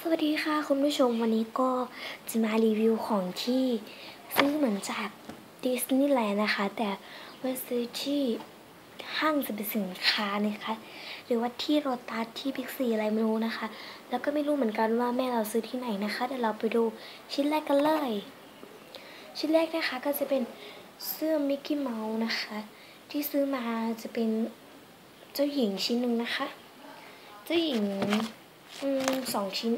สวัสดีค่ะคุณผู้ชมวันนี้ก็จะมารีวิวของที่ซื้อเหมือนจากดิสนีย์แลนด์นะคะ แต่มาซื้อที่ห้างสรรพสินค้านะคะ หรือว่าที่โรตัสที่บิ๊กซีอะไรไม่รู้นะคะ แล้วก็ไม่รู้เหมือนกันว่าแม่เราซื้อที่ไหนนะคะเดี๋ยวเราไปดูชิ้นแรกกันเลย ชิ้นแรกนะคะก็จะเป็นเสื้อมิกกี้เมาส์นะคะ ที่ซื้อมาจะเป็นเจ้าหญิงชิ้นหนึ่งนะคะ เจ้าหญิง อืมสองชิ้น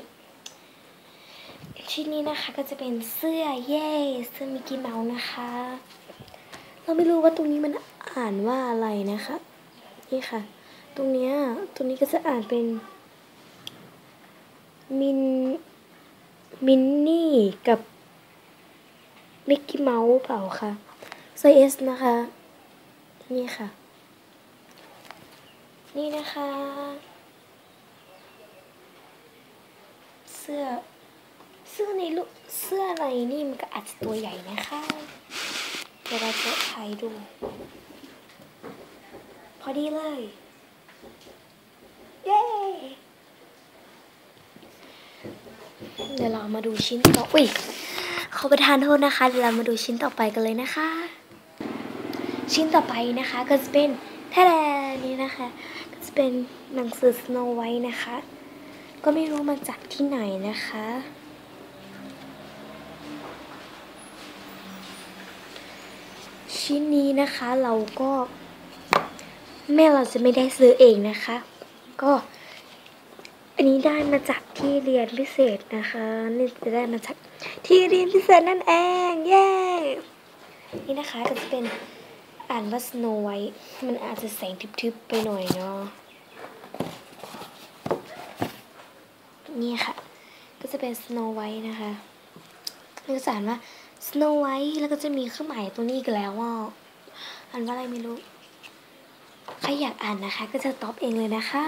ชิ้นนี้นะคะก็จะเป็นเสื้อเย่เสื้อมิกกี้เมาส์นะคะ เราไม่รู้ว่าตรงนี้มันอ่านว่าอะไรนะคะ นี่ค่ะ ตรงเนี้ยตรงนี้ก็จะอ่านเป็น มิน มินนี่กับมิกกี้เมาส์เปล่าคะไซส์เอสนะคะ นี่ค่ะ นี่นะคะ เสื้อ เสื้อในลูกเสื้ออะไรนี่มันก็อาจจะตัวใหญ่นะคะเดี๋ยวเราจะถ่ายดู พอดีเลย เย้ เดี๋ยวเรามาดูชิ้นต่ออุ้ยขอประทานโทษนะคะ เดี๋ยวเรามาดูชิ้นต่อไปกันเลยนะคะ ชิ้นต่อไปนะคะก็จะเป็นแท้นี่นะคะ ก็จะเป็นหนังสือ Snow White นะคะ ก็ไม่รู้มาจากที่ไหนนะคะ ชิ้นนี้นะคะเราก็ แม่เราจะไม่ได้ซื้อเองนะคะ ก็ อันนี้ได้มาจากที่เรียนพิเศษนะคะนี่จะได้มาจากที่เรียนพิเศษนั่นเองเย้นี่นะคะก็จะเป็นอ่านว่า Snow White มันอาจจะแสงทึบๆไปหน่อยเนาะ นี่ค่ะ ก็จะเป็น Snow White นะคะมันก็จะอ่านว่า Snow White แล้วก็จะมีเครื่องหมายตัวนี้อีกแล้วว่าอ่านว่าอะไรไม่รู้ ใครอยากอ่านนะคะ ก็จะตอบเองเลยนะคะ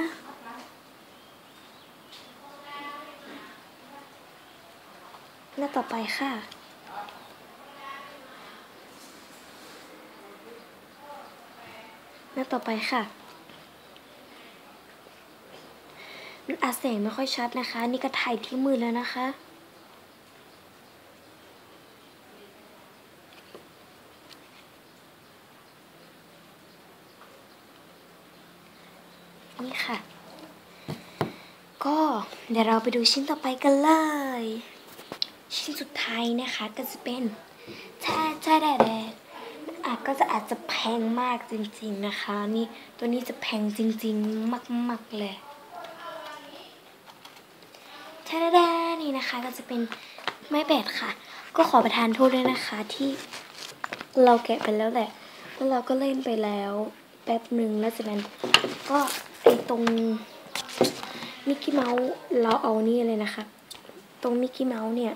หน้าต่อไปค่ะหน้าต่อไปค่ะ มันอาจแสงไม่ค่อยชัดนะคะ นี่ก็ถ่ายที่มือแล้วนะคะนี่ค่ะ ก็เดี๋ยวเราไปดูชิ้นต่อไปกันเลย ชิ้นสุดท้ายนะคะก็จะเป็นแช่แช่แดดอาจก็จะอาจจะแพงมากจริงๆนะคะ นี่ตัวนี้จะแพงจริง ๆ มาก ๆ เลย ช่แดดนี่นะคะก็จะเป็นไม้แบดค่ะ ก็ขอประทานโทษด้วยนะคะที่เราแกะไปแล้วแหละ แล้วเราก็เล่นไปแล้วแป๊บหนึ่งแล้วจากนั้นก็ไอตรงมิกกี้เมาส์เราเอานี่เลยนะคะ ตรงมิกกี้เมาส์เนี่ย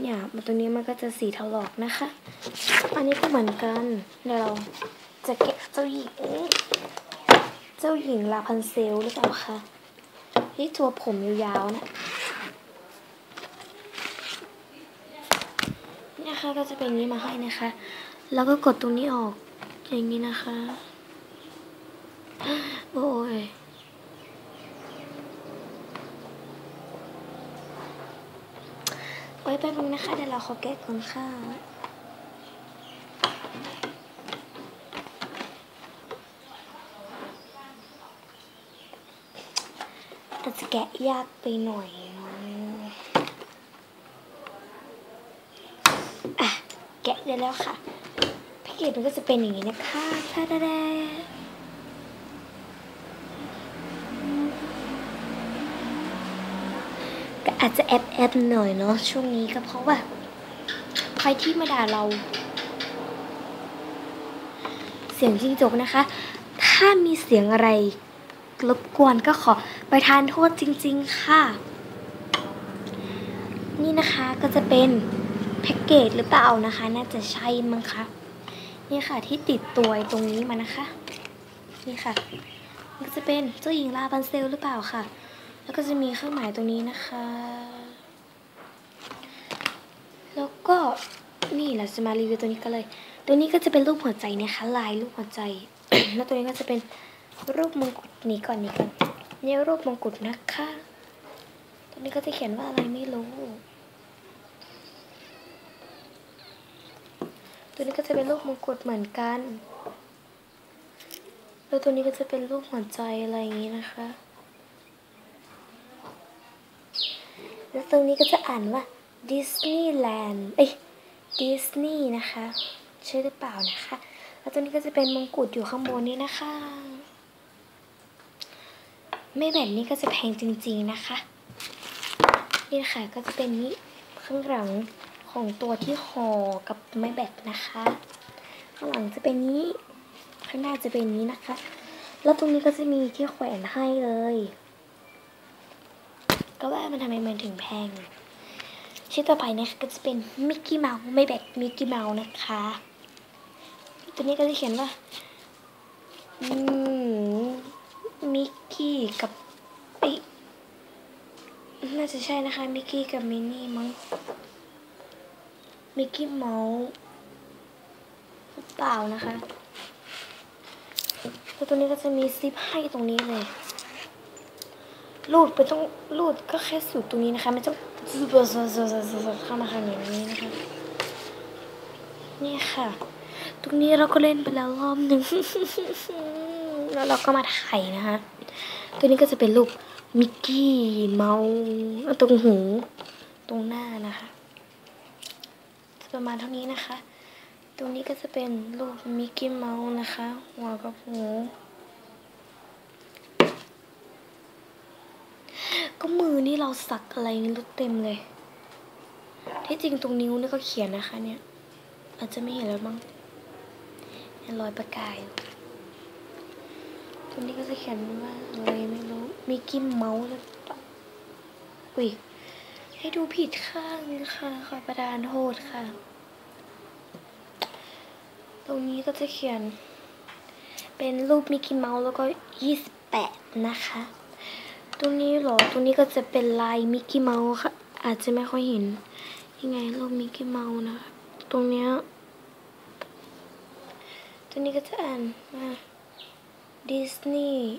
เนี่ยมันตรงนี้มันก็จะสีถลอกนะคะ อันนี้ก็เหมือนกันเดี๋ยวเราจะแกะเจ้าหญิงเจ้าหญิงลาพันเซลหรือเปล่าคะที่ตัวผมยาวๆนะ นะคะก็จะเป็นอย่างนี้มาให้นะคะ แล้วก็กดตรงนี้ออกอย่างนี้นะคะ โอ้ยไว้แป๊บนึงนะคะเดี๋ยวเราขอแกะก่อนค่ะแต่จะแกะยากไปหน่อยเนอะอะ แกะ ได้แล้วค่ะแพ็กเกจมันก็จะเป็นอย่างนี้นะคะท่าดาดก็อาจจะแอบแอบๆหน่อยเนาะช่วงนี้ก็เพราะว่าใครที่มาด่าเรา เสียงจิ้งจกนะคะ ถ้ามีเสียงอะไรรบกวนก็ขอไปทานโทษจริง ๆ ค่ะ นี่นะคะก็จะเป็น แพ็กเกจหรือเปล่านะคะ น่าจะใช่มั้งคะนี่ค่ะที่ติดตัวตรงนี้มานะคะ นี่ค่ะมันก็จะเป็นเจ้าหญิงลาบันเซลหรือเปล่าค่ะ แล้วก็จะมีเครื่องหมายตรงนี้นะคะ แล้วก็นี่เราจะมารีวิวตัวนี้กันเลย ตัวนี้ก็จะเป็นรูปหัวใจนะคะ ลายรูปหัวใจ แล้วตัวนี้ก็จะเป็นรูปมงกุฎนี้ก่อนนี้ก่อนนี่รูปมงกุฎนะคะ ตัวนี้ก็จะเขียนว่าอะไรไม่รู้ ตัวนี้ก็จะเป็นรูปมงกุฎเหมือนกัน แล้วตัวนี้ก็จะเป็นรูปหัวใจอะไรอย่างนี้นะคะ แล้วตรงนี้ก็จะอ่านว่าดิสนีย์แลนด์เอ้ยดิสนีย์นะคะ ใช่หรือเปล่านะคะ แล้วตัวนี้ก็จะเป็นมงกุฎอยู่ข้างบนนี้นะคะ ไม่แบบนี้ก็จะแพงจริงๆนะคะ นี่นะคะก็จะเป็นนี้ข้างหลัง ของตัวที่ห่อกับไม้แบตนะคะข้างหลังจะเป็นนี้ ข้างหน้าจะเป็นนี้นะคะ แล้วตรงนี้ก็จะมีที่แขวนให้เลย ก็ว่ามันทำไมมันถึงแพงชิ้นต่อไปนะคะก็จะเป็นมิกกี้เมาส์ไม่แบกมิกกี้เมาส์นะคะ ตัวนี้ก็จะเขียนว่าอืมมิกกี้กับน่าจะใช่นะคะมิกกี้กับมินนี่มั้ง มิกกี้เมาส์หรือเปล่านะคะแล้วตัวนี้ก็จะมีซิปให้ตรงนี้เลย รูดไปต้องรูดก็แค่สูดตรงนี้นะคะไม่ต้องเข้ามาข้างนี้นะคะ นี่ค่ะ ตรงนี้เราก็เล่นไปแล้วรอบหนึ่งแล้วเราก็มาถ่ายนะคะ ตัวนี้ก็จะเป็นรูปมิกกี้เมาส์ตรงหู ตรงหน้านะคะ ประมาณเท่านี้นะคะ ตรงนี้ก็จะเป็นรูปมิกกี้เมาส์นะคะ หัวกับหู ก็มือนี่เราสักอะไรนี่เต็มเลย ที่จริงตรงนิ้วนี่ก็เขียนนะคะเนี่ย อาจจะไม่เห็นแล้วมั้งเนี่ยรอยประกายตรงนี้ก็จะเขียนว่าอะไรไม่รู้มิกกี้เมาส์หรือเปล่าอุ้ย ให้ดูผิดข้างค่ะ ขอประทานโทษค่ะ ตรงนี้ก็จะเขียน เป็นรูปมิกกี้เมาส์แล้วก็ยี่สิบแปดนะคะ ตรงนี้เหรอ ตรงนี้ก็จะเป็นลายมิกกี้เมาส์ค่ะ อาจจะไม่ค่อยเห็น ยังไงรูปมิกกี้เมาส์นะคะ ตรงเนี้ยตัวนี้ก็จะอ่านว่าดิสนีย์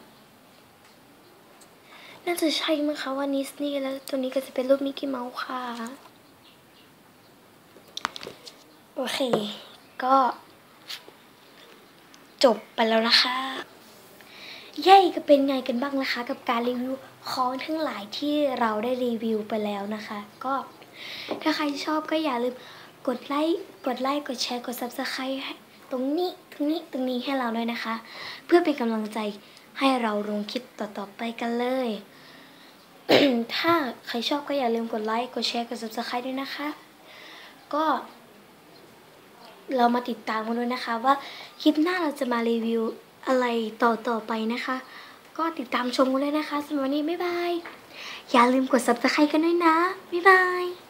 น่าจะใช่มั้งคะว่าดิสนีย์แล้วตัวนี้ก็จะเป็นรูปมิกกี้เมาส์ค่ะ โอเค ก็ จบไปแล้วนะคะเย้ก็เป็นไงกันบ้างนะคะ กับการรีวิวของทั้งหลายที่เราได้รีวิวไปแล้วนะคะ ก็ถ้าใครชอบก็อย่าลืมกดไลค์กดไลค์กดแชร์กด subscribe ตรงนี้ตรงนี้ตรงนี้ให้เราด้วยนะคะ เพื่อเป็นกำลังใจให้เราลงคลิปต่อๆไปกันเลย ถ้าใครชอบก็อย่าลืมกดไลค์ กดแชร์ กด subscribe ด้วยนะคะ ก็ เรามาติดตามกันด้วยนะคะ ว่าคลิปหน้าเราจะมารีวิวอะไรต่อต่อไปนะคะ ก็ติดตามชมกันเลยนะคะสำหรับวันนี้บ๊ายบาย อย่าลืมกด subscribe กันด้วยนะ บ๊ายบาย